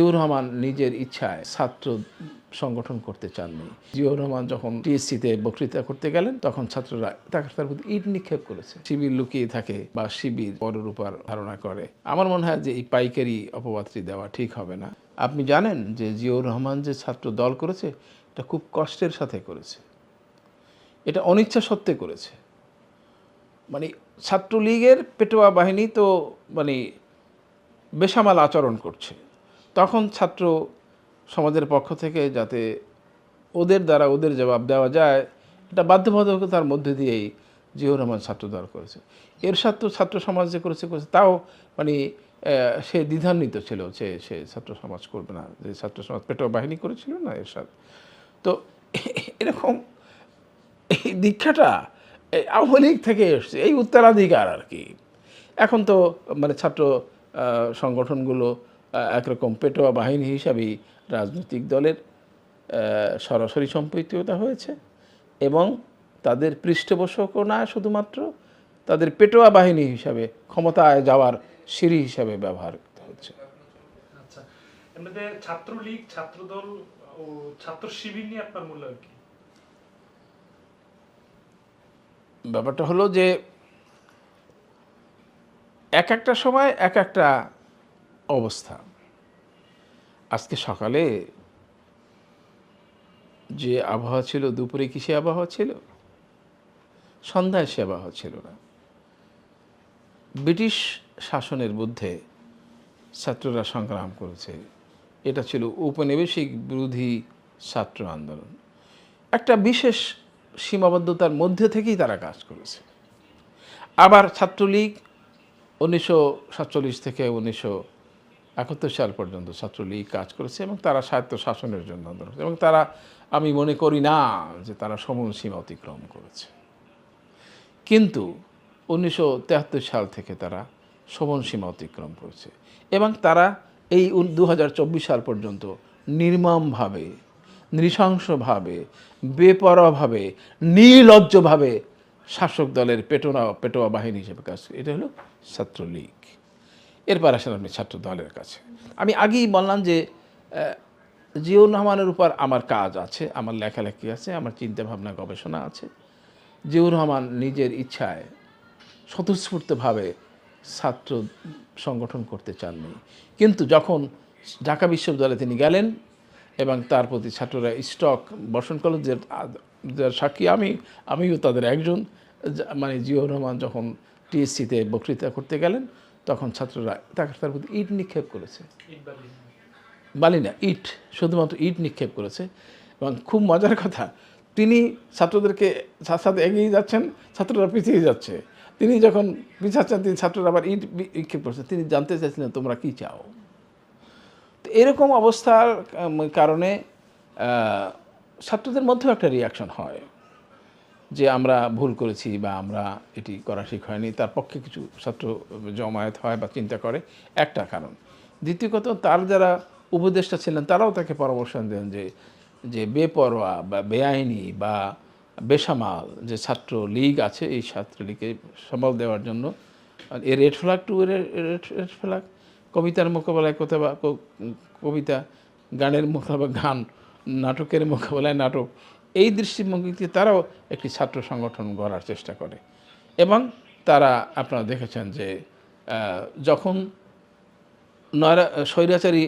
জিয়াউর রহমান নিজের ইচ্ছায় ছাত্র সংগঠন করতে চাননি। জিয়াউর রহমান যখন টিএসসিতে বক্তৃতা করতে গেলেন, তখন ছাত্ররা তাকে তার প্রতি ইট নিক্ষেপ করেছে। শিবির লুকিয়ে থাকে বা শিবির পরের উপর ধারণা করে। আমার মনে হয় যে এই পাইকারি অপবাদটি দেওয়া ঠিক হবে না। আপনি জানেন যে জিয়াউর রহমান যে ছাত্র দল করেছে, এটা খুব কষ্টের সাথে করেছে। এটা অনিচ্ছা সত্ত্বে করেছে। মানে ছাত্রলীগের পেটোয়া বাহিনী তো মানে বেসামাল আচরণ করছে। তখন ছাত্র সমাজের পক্ষ থেকে যাতে ওদের দ্বারা ওদের জবাব দেওয়া যায়, এটা বাধ্যবাধকতার মধ্যে দিয়েই জিয়াউর রহমান ছাত্রদল করেছে। এর সাথে ছাত্র সমাজ যে করেছে করেছে, তাও মানে সে দ্বিধান্বিত ছিল যে সে ছাত্র সমাজ করবে না, যে ছাত্র সমাজ পেটোয়া বাহিনী করেছিল না এর সাথে। তো এরকম এই দীক্ষাটা আওয়ামী লীগ থেকে এসছে, এই উত্তরাধিকার আর কি। এখন তো মানে ছাত্র সংগঠনগুলো একরকম পেটোয়া বাহিনী হিসাবেই রাজনৈতিক দলের সরাসরি সম্পৃক্ততা হয়েছে এবং তাদের পৃষ্ঠপোষকও না শুধুমাত্র তাদের পেটোয়া বাহিনী হিসাবে ক্ষমতায় যাওয়ার সিঁড়ি হিসাবে ব্যবহার হচ্ছে। আচ্ছা ছাত্রলীগ ছাত্রদল ও ছাত্র শিবির নিয়ে আপনার মূল্যায়ন কি? ব্যাপারটা হলো যে এক একটা সময় এক একটা অবস্থা। আজকে সকালে যে আবহাওয়া ছিল, দুপুরে কি সে আবহাওয়া ছিল? সন্ধ্যায় সে আবহাওয়া ছিল না। ব্রিটিশ শাসনের বিরুদ্ধে ছাত্ররা সংগ্রাম করেছে। এটা ছিল উপনিবেশিক বিরোধী ছাত্র আন্দোলন। একটা বিশেষ সীমাবদ্ধতার মধ্যে থেকেই তারা কাজ করেছে। আবার ছাত্রলীগ উনিশশো সাতচল্লিশ থেকে উনিশশো একাত্তর সাল পর্যন্ত ছাত্রলীগ কাজ করেছে এবং তারা স্বায়ত্ত শাসনের জন্য আন্দোলন এবং তারা, আমি মনে করি না যে তারা সমন সীমা অতিক্রম করেছে। কিন্তু উনিশশো সাল থেকে তারা সীমা অতিক্রম করেছে এবং তারা এই দু হাজার চব্বিশ সাল পর্যন্ত নির্মমভাবে, নৃশংসভাবে, বেপরোয়াভাবে, নির্লজ্জভাবে শাসক দলের পেটোনা, পেটোয়া বাহিনী হিসেবে কাজ এটা হলো ছাত্রলীগ। এরপর আসেন আপনি ছাত্র দলের কাছে। আমি আগেই বললাম যে জিয়াউর রহমানের উপর আমার কাজ আছে, আমার লেখালেখি আছে, আমার চিন্তাভাবনা, গবেষণা আছে। জিয়াউর রহমান নিজের ইচ্ছায় স্বতঃস্ফূর্তভাবে ছাত্র সংগঠন করতে চাননি। কিন্তু যখন ঢাকা বিশ্ববিদ্যালয়ে তিনি গেলেন এবং তার প্রতি ছাত্ররা স্টক বর্ষণ করল যে যার সাক্ষী, আমি, আমিও তাদের একজন। মানে জিয়াউর রহমান যখন টিএসসিতে বক্তৃতা করতে গেলেন তখন ছাত্ররা তাকে তার প্রতি ইট নিক্ষেপ করেছে। বালি না ইট শুধুমাত্র ইট নিক্ষেপ করেছে। এবং খুব মজার কথা তিনি ছাত্রদেরকে সাথে সাথে এগিয়ে যাচ্ছেন ছাত্ররা পিছিয়ে যাচ্ছে। তিনি যখন পিছাচ্ছেন তিনি ছাত্ররা আবার ইট নিক্ষেপ করছেন তিনি জানতে চাইছিলেন তোমরা কি চাও? তো এরকম অবস্থার কারণে ছাত্রদের মধ্যেও একটা রিয়াকশন হয়। যে আমরা ভুল করেছি বা আমরা এটি করা ঠিক হয়নি, তার পক্ষে কিছু ছাত্র জমায়েত হয় বা চিন্তা করে, একটা কারণ। দ্বিতীয় কথা, তার যারা উপদেষ্টা ছিলেন, তারাও তাকে পরামর্শ দেন যে যে বেপরোয়া বা বেআইনি বা বেসামাল যে ছাত্র লীগ আছে, এই ছাত্র লীগকে সামাল দেওয়ার জন্য এ red flag to red flag, কবিতার মোকাবেলায় কথা বা কবিতা গানের মোকাবেলা, গান, নাটকের মোকাবেলায় নাটক এই দৃষ্টিভঙ্গিতে তারাও একটি ছাত্র সংগঠন গড়ার চেষ্টা করে। এবং তারা আপনারা দেখেছেন যে যখন নয় স্বৈরাচারী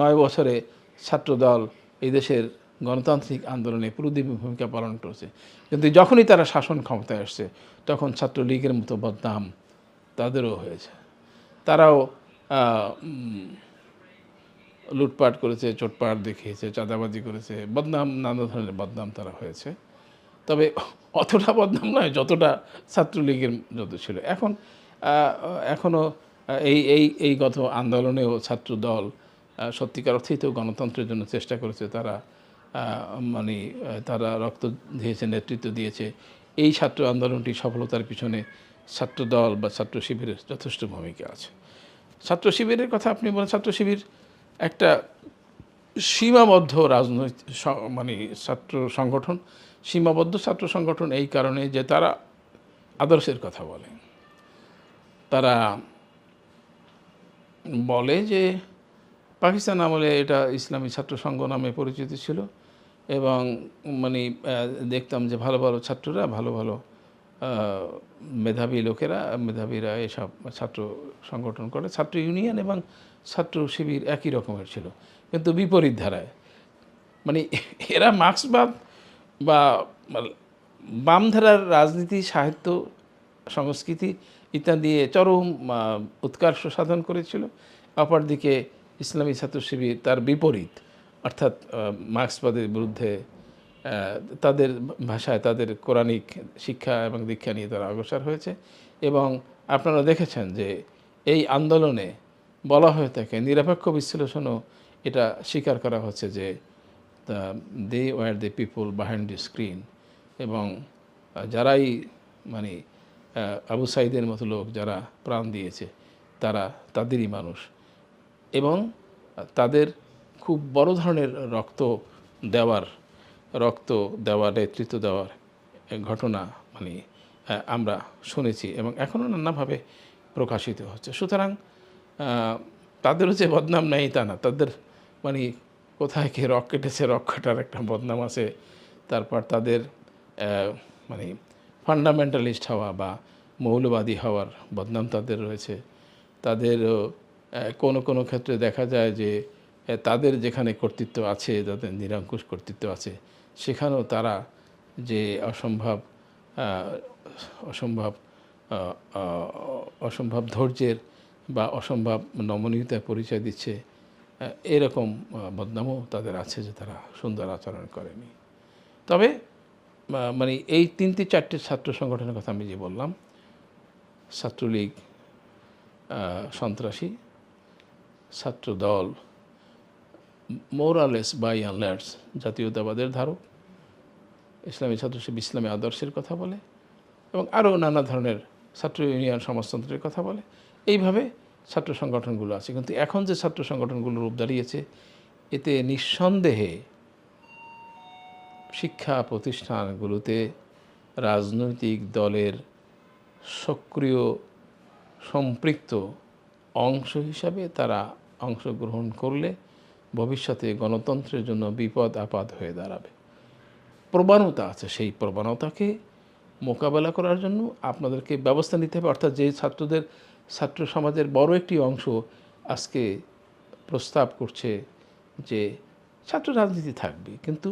নয় বছরে ছাত্রদল এই দেশের গণতান্ত্রিক আন্দোলনে প্রদীপী ভূমিকা পালন করেছে। কিন্তু যখনই তারা শাসন ক্ষমতায় আসছে, তখন ছাত্রলীগের মতো বদনাম তাদেরও হয়েছে। তারাও লুটপাট করেছে, চোটপাট দেখিয়েছে, চাঁদাবাজি করেছে, বদনাম, নানা ধরনের বদনাম তারা হয়েছে। তবে অতটা বদনাম নয়, যতটা ছাত্রলীগের যত ছিল। এখন এখনও এই এই এই গত আন্দোলনেও ছাত্র দল সত্যিকার অর্থেই তো গণতন্ত্রের জন্য চেষ্টা করেছে, তারা মানে তারা রক্ত দিয়েছে, নেতৃত্ব দিয়েছে। এই ছাত্র আন্দোলনটি সফলতার পিছনে ছাত্র দল বা ছাত্র শিবিরের যথেষ্ট ভূমিকা আছে। ছাত্র শিবিরের কথা আপনি বলেন, ছাত্র শিবির একটা সীমাবদ্ধ রাজনৈতিক মানে ছাত্র সংগঠন, সীমাবদ্ধ ছাত্র সংগঠন এই কারণে যে তারা আদর্শের কথা বলে। তারা বলে যে পাকিস্তান আমলে এটা ইসলামী ছাত্র সংঘ নামে পরিচিত ছিল এবং মানে দেখতাম যে ভালো ভালো ছাত্ররা ভালো ভালো মেধাবী লোকেরা, মেধাবীরা এসব ছাত্র সংগঠন করে। ছাত্র ইউনিয়ন এবং ছাত্র শিবির একই রকমের ছিল, কিন্তু বিপরীত ধারায়। মানে এরা মার্ক্সবাদ বা বামধারার রাজনীতি, সাহিত্য, সংস্কৃতি ইত্যাদি চরম উৎকর্ষ সাধন করেছিল। অপরদিকে ইসলামী ছাত্র শিবির তার বিপরীত, অর্থাৎ মার্ক্সবাদের বিরুদ্ধে তাদের ভাষায় তাদের কোরআনিক শিক্ষা এবং দীক্ষা নিয়ে তারা অগ্রসর হয়েছে। এবং আপনারা দেখেছেন যে এই আন্দোলনে বলা হয়ে থাকে, নিরপেক্ষ বিশ্লেষণও এটা স্বীকার করা হচ্ছে যে the they were the people behind the screen এবং যারাই মানে আবু সাইদের মতো লোক যারা প্রাণ দিয়েছে, তারা তাদেরই মানুষ। এবং তাদের খুব বড় ধরনের রক্ত দেওয়ার রক্ত দেওয়ার নেতৃত্ব দেওয়ার ঘটনা মানে আমরা শুনেছি এবং এখনও নানাভাবে প্রকাশিত হচ্ছে। সুতরাং তাদেরও যে বদনাম নেই তা না। তাদের মানে কোথায় কে রক কেটেছে রক কাটার একটা বদনাম আছে। তারপর তাদের মানে ফান্ডামেন্টালিস্ট হওয়া বা মৌলবাদী হওয়ার বদনাম তাদের রয়েছে। তাদেরও আহ, কোনো কোনো ক্ষেত্রে দেখা যায় যে তাদের যেখানে কর্তৃত্ব আছে তাদের নিরঙ্কুশ কর্তৃত্ব আছে সেখানেও তারা যে অসম্ভব অসম্ভব অসম্ভব ধৈর্যের বা অসম্ভব নমনীয়তার পরিচয় দিচ্ছে এরকম বদনামও তাদের আছে যে তারা সুন্দর আচরণ করেনি। তবে মানে এই তিনটি চারটে ছাত্র সংগঠনের কথা আমি যে বললাম, ছাত্রলীগ সন্ত্রাসী ছাত্র দল মোরালেস বাই আনলার্স জাতীয়তাবাদের ধারক। ইসলামী ছাত্রশিব ইসলামী আদর্শের কথা বলে এবং আরও নানা ধরনের ছাত্র ইউনিয়ন সমাজতন্ত্রের কথা বলে। এইভাবে ছাত্র সংগঠনগুলো আছে। কিন্তু এখন যে ছাত্র সংগঠনগুলো রূপ দাঁড়িয়েছে, এতে নিঃসন্দেহে শিক্ষা প্রতিষ্ঠানগুলোতে রাজনৈতিক দলের সক্রিয়, সম্পৃক্ত অংশ হিসাবে তারা অংশগ্রহণ করলে ভবিষ্যতে গণতন্ত্রের জন্য বিপদ, আপদ হয়ে দাঁড়াবে। প্রবণতা আছে সেই প্রবণতাকে মোকাবেলা করার জন্য আপনাদেরকে ব্যবস্থা নিতে হবে। অর্থাৎ যে ছাত্রদের, ছাত্র সমাজের বড় একটি অংশ আজকে প্রস্তাব করছে যে ছাত্র রাজনীতি থাকবে, কিন্তু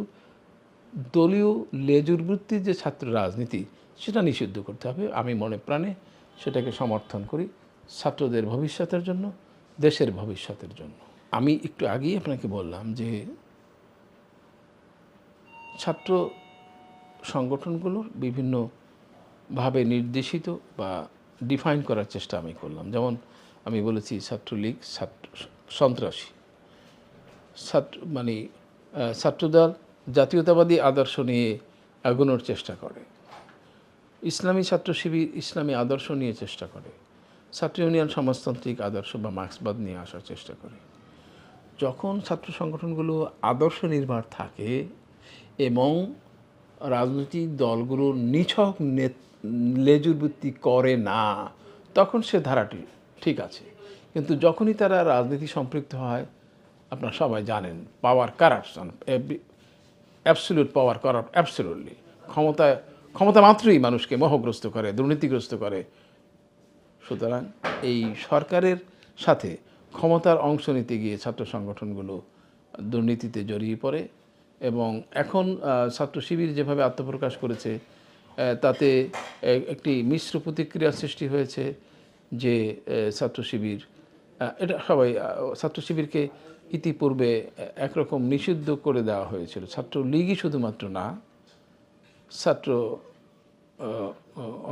দলীয় লেজুর বৃত্তির যে ছাত্র রাজনীতি, সেটা নিষিদ্ধ করতে হবে। আমি মনে প্রাণে সেটাকে সমর্থন করি ছাত্রদের ভবিষ্যতের জন্য, দেশের ভবিষ্যতের জন্য। আমি একটু আগেই আপনাকে বললাম যে ছাত্র সংগঠনগুলোর বিভিন্নভাবে নির্দেশিত বা ডিফাইন করার চেষ্টা আমি করলাম। যেমন আমি বলেছি ছাত্রলীগ, ছাত্র, সন্ত্রাসী। ছাত্র মানে ছাত্রদল জাতীয়তাবাদী আদর্শ নিয়ে এগোনোর চেষ্টা করে। ইসলামী ছাত্র শিবির ইসলামী আদর্শ নিয়ে চেষ্টা করে। ছাত্র ইউনিয়ন সমাজতান্ত্রিক আদর্শ বা মার্ক্সবাদ নিয়ে আসার চেষ্টা করে। যখন ছাত্র সংগঠনগুলো আদর্শ নির্ভর থাকে এবং রাজনৈতিক দলগুলোর নিছক নেত- লেজুর করে না, তখন সে ধারাটি ঠিক আছে। কিন্তু যখনই তারা রাজনীতি সম্পৃক্ত হয়, আপনারা সবাই জানেন পাওয়ার কারাপশন অ্যাবসলিউট পাওয়ার করার অ্যাবসলিউটলি ক্ষমতা ক্ষমতা মাত্রই মানুষকে মোহগ্রস্ত করে, দুর্নীতিগ্রস্ত করে। সুতরাং এই সরকারের সাথে ক্ষমতার অংশ নিতে গিয়ে ছাত্র সংগঠনগুলো দুর্নীতিতে জড়িয়ে পড়ে এবং এখন ছাত্র শিবির যেভাবে আত্মপ্রকাশ করেছে তাতে একটি মিশ্র প্রতিক্রিয়া সৃষ্টি হয়েছে যে ছাত্র শিবির এটা সবাই ছাত্র শিবিরকে ইতিপূর্বে একরকম নিষিদ্ধ করে দেওয়া হয়েছিল। ছাত্র লীগই শুধুমাত্র না, ছাত্র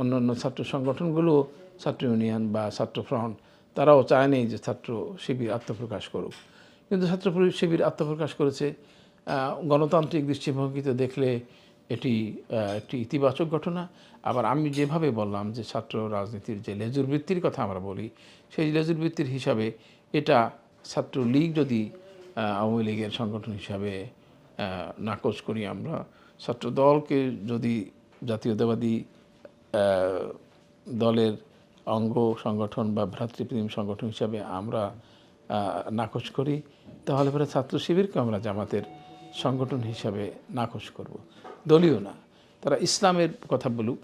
অন্যান্য ছাত্র সংগঠনগুলো ছাত্র ইউনিয়ন বা ছাত্র ফ্রন্ট তারাও চায়নি যে ছাত্র শিবির আত্মপ্রকাশ করুক। কিন্তু ছাত্র শিবির আত্মপ্রকাশ করেছে গণতান্ত্রিক দৃষ্টিভঙ্গিতে দেখলে এটি একটি ইতিবাচক ঘটনা। আবার আমি যেভাবে বললাম যে ছাত্র রাজনীতির যে লেজুর বৃত্তির কথা আমরা বলি, সেই লেজুর বৃত্তির হিসাবে এটা ছাত্র লীগ যদি আওয়ামী লীগের সংগঠন হিসাবে নাকচ করি আমরা ছাত্র দলকে যদি জাতীয়তাবাদী দলের অঙ্গ সংগঠন বা ভ্রাতৃপ্রেম সংগঠন হিসাবে আমরা নাকচ করি। তাহলে পরে ছাত্র শিবিরকে আমরা জামাতের সংগঠন হিসাবে নাকচ করব। দলীয় না। তারা ইসলামের কথা বলুক,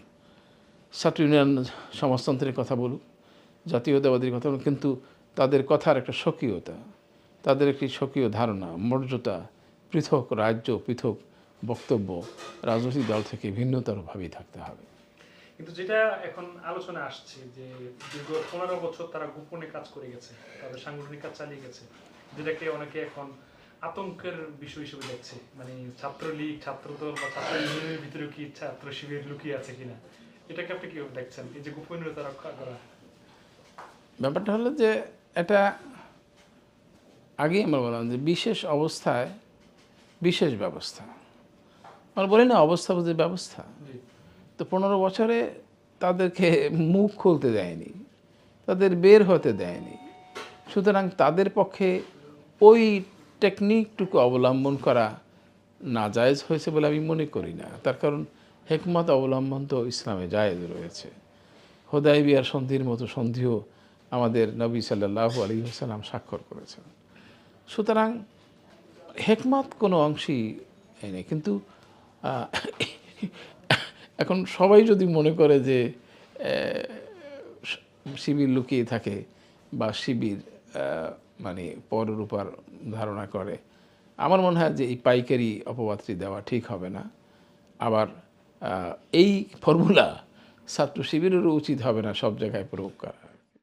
ছাত্র ইউনিয়ন সমাজতন্ত্রের কথা বলুক, জাতীয়তাবাদীর কথা বলুক, কিন্তু তাদের কথার একটা স্বকীয়তা, তাদের একটি স্বকীয় ধারণা, মর্যাদা, পৃথক রাজ্য, পৃথক বক্তব্য, রাজনৈতিক দল থেকে ভিন্নতরভাবেই থাকতে হবে। কিন্তু যেটা এখন আলোচনা আসছে যে দীর্ঘ পনেরো বছর তারা গোপনে কাজ করে গেছে, তাদের সাংগঠনিক কাজ চালিয়ে গেছে, যেটাকে অনেকে এখন আতঙ্কের বিষয় হিসেবে দেখছে। মানে ছাত্রলীগ, ছাত্রদল বা ছাত্র ইউনিয়নের ভিতরে কি ছাত্র শিবির লুকিয়ে আছে কিনা, এটাকে আপনি কীভাবে দেখছেন? এই যে গোপনীয়তা রক্ষা করা ব্যাপারটা হলো যে এটা আগেই আমরা বললাম যে বিশেষ অবস্থায় বিশেষ ব্যবস্থা। আমরা বলি না অবস্থা বুঝে ব্যবস্থা। তো পনেরো বছরে তাদেরকে মুখ খুলতে দেয়নি, তাদের বের হতে দেয়নি। সুতরাং তাদের পক্ষে ওই টেকনিকটুকু অবলম্বন করা নাজায়েজ হয়েছে বলে আমি মনে করি না। তার কারণ হেকমত অবলম্বন তো ইসলামে জায়েজ রয়েছে। হোদাই বিয়ার সন্ধির মতো সন্ধিও আমাদের নবী সাল্লাহ আলী সাল্লাম স্বাক্ষর করেছেন। সুতরাং হেকমত কোনো অংশই নেই। কিন্তু এখন সবাই যদি মনে করে যে শিবির লুকিয়ে থাকে বা শিবির মানে পরের উপর ধারণা করে, আমার মনে হয় যে এই পাইকারি অপবাদটি দেওয়া ঠিক হবে না। আবার এই ফর্মুলা ছাত্র শিবিরেরও উচিত হবে না সব জায়গায় প্রয়োগ করা